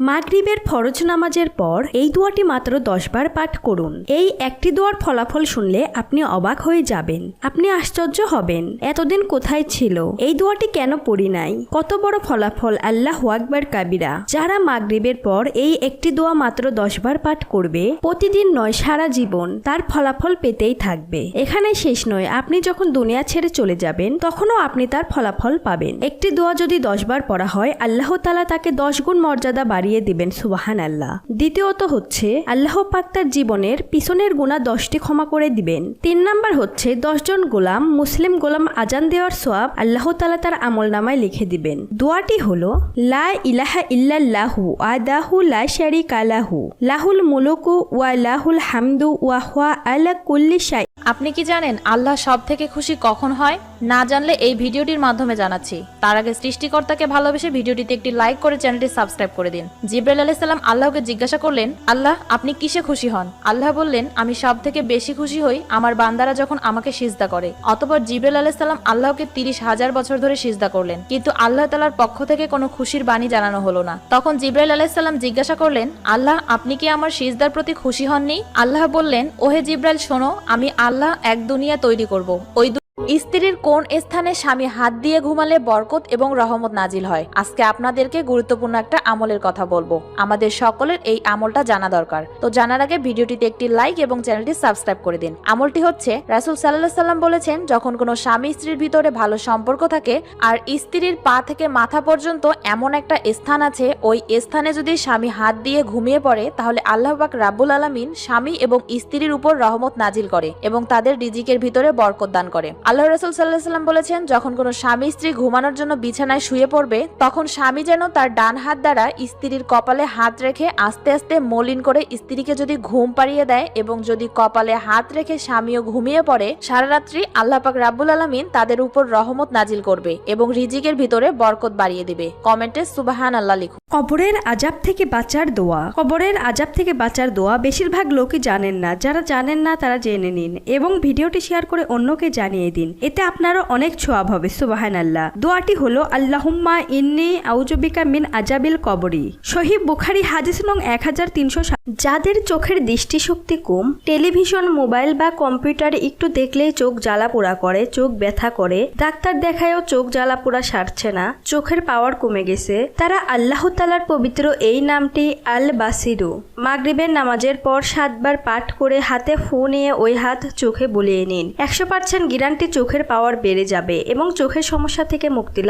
মাগরিবের ফরজ নামাজের পর এই দোয়াটি মাত্র দশবার পাঠ করুন। এই একটি দোয়ার ফলাফল শুনলে আপনি অবাক হয়ে যাবেন। আপনি আশ্চর্য হবেন, এতদিন কোথায় ছিল? এই দোয়াটি কেন পড়ি নাই? কত বড় ফলাফল আল্লাহ আকবার কাবিরা। যারা মাগরিবের পর এই একটি দোয়া মাত্র দশবার পাঠ করবে, প্রতিদিন নয়, সারা জীবন তার ফলাফল পেতেই থাকবে। এখানে শেষ নয়, আপনি যখন দুনিয়া ছেড়ে চলে যাবেন, তখনও আপনি তার ফলাফল পাবেন। একটি দোয়া যদি দশবার পড়া হয়, আল্লাহ তালা তাকে দশ গুণ মর্যাদা বাড়িয়ে দিবেন সুবাহান আল্লাহ দ্বিতীয়ত হচ্ছে, আল্লাহ পাক তার জীবনের পিছনের গুণা দশটি ক্ষমা করে দিবেন। তিন নাম্বার হচ্ছে, দশজন গোলাম, মুসলিম গোলাম আজান দেওয়ার সোয়াব আল্লাহ তালা তার আমল নামায় লিখে দিবেন। দোয়াটি হল, লা ইলাহা ইল্লাল্লাহু আদাহু লা শারিকা লাহু, লাহুল মুলুকু ওয়া লাহুল হামদু ওয়া হুয়া আলা কুল্লি শাই। আপনি কি জানেন আল্লাহ সব থেকে খুশি কখন হয়? না জানলে এই ভিডিওটির মাধ্যমে জানাচ্ছি। তার আগে সৃষ্টিকর্তাকে ভালোবেসে ভিডিওটিতে একটি লাইক করে চ্যানেলটি সাবস্ক্রাইব করে দিন। জিব্রাইল আলাইসাল্লাম আল্লাহকে জিজ্ঞাসা করলেন, আল্লাহ, আপনি কিসে খুশি হন? আল্লাহ বললেন, আমি সব থেকে বেশি খুশি হই আমার বান্দারা যখন আমাকে সিজদা করে। অতপর জিব্রাইল আলাইসাল্লাম আল্লাহকে তিরিশ হাজার বছর ধরে সিজদা করলেন। কিন্তু আল্লাহ তালার পক্ষ থেকে কোনো খুশির বাণী জানানো হলো না। তখন জিব্রাইল আলাইসাল্লাম জিজ্ঞাসা করলেন, আল্লাহ, আপনি কি আমার সিজদার প্রতি খুশি হননি? আল্লাহ বললেন, ওহে জিব্রাইল, শোনো, আমি আল্লাহ এক দুনিয়া তৈরি করব। ওই স্ত্রীর কোন স্থানে স্বামী হাত দিয়ে ঘুমালে বরকত এবং রহমত নাজিল হয়? আজকে আপনাদেরকে গুরুত্বপূর্ণ একটা আমলের কথা বলব। আমাদের সকলের এই আমলটা জানা দরকার। তো জানার আগে ভিডিওটিতে একটি লাইক এবং চ্যানেলটি সাবস্ক্রাইব করে দিন। আমলটি হচ্ছে, রাসুল সাল্লাহ সাল্লাম বলেছেন, যখন কোনো স্বামী স্ত্রীর ভিতরে ভালো সম্পর্ক থাকে, আর স্ত্রীর পা থেকে মাথা পর্যন্ত এমন একটা স্থান আছে, ওই স্থানে যদি স্বামী হাত দিয়ে ঘুমিয়ে পড়ে, তাহলে আল্লাহ পাক রাব্বুল আলামিন স্বামী এবং স্ত্রীর উপর রহমত নাজিল করে এবং তাদের রিজিকের ভিতরে বরকত দান করে। আল্লাহ রসুল সাল্লাহ সাল্লাম বলেছেন, যখন কোনো স্বামী স্ত্রী ঘুমানোর জন্য বিছানায় শুয়ে পড়বে, তখন স্বামী যেন তার ডান হাত দ্বারা স্ত্রীর কপালে হাত রেখে আস্তে আস্তে মলিন করে স্ত্রীকে যদি ঘুম পাড়িয়ে দেয় এবং যদি কপালে হাত রেখে স্বামীও ঘুমিয়ে পড়ে, সারা রাত্রি আল্লাহ পাক রাব্বুল আলামিন তাদের উপর রহমত নাজিল করবে এবং রিজিকের ভিতরে বরকত বাড়িয়ে দিবে। কমেন্টে সুবাহান আল্লাহ লিখুন। কবরের আজাব থেকে বাঁচার দোয়া। কবরের আজাব থেকে বাঁচার দোয়া বেশিরভাগ লোকই জানেন না। যারা জানেন না তারা জেনে নিন এবং ভিডিওটি শেয়ার করে অন্যকে জানিয়ে দিন। এতে আপনারও অনেক ছোয়াব হবে সুবাহান আল্লাহ দোয়াটি হলো, আল্লাহুম্মা ইন্নি আউজবিকা মিন আজাবিল কবরি। শহীদ বুখারি হাদিস নং এক হাজার তিনশো যাদের চোখের দৃষ্টিশক্তি কম, টেলিভিশন, মোবাইল বা কম্পিউটার একটু দেখলেই চোখ জ্বালা পোড়া করে, চোখ ব্যথা করে। ডাক্তার দেখায়ও চোখ জ্বালা পোড়া সারছে না, চোখের পাওয়ার কমে গেছে। তারা আল্লাহ তালার পবিত্র এই নামটি আল বাসিরু মাগরিবের নামাজের পর সাতবার পাঠ করে হাতে ফু নিয়ে ওই হাত চোখে বুলিয়ে নিন। একশো পার্সেন্ট গ্যারান্টি চোখের পাওয়ার বেড়ে যাবে এবং চোখের সমস্যা থেকে মুক্তি লাভ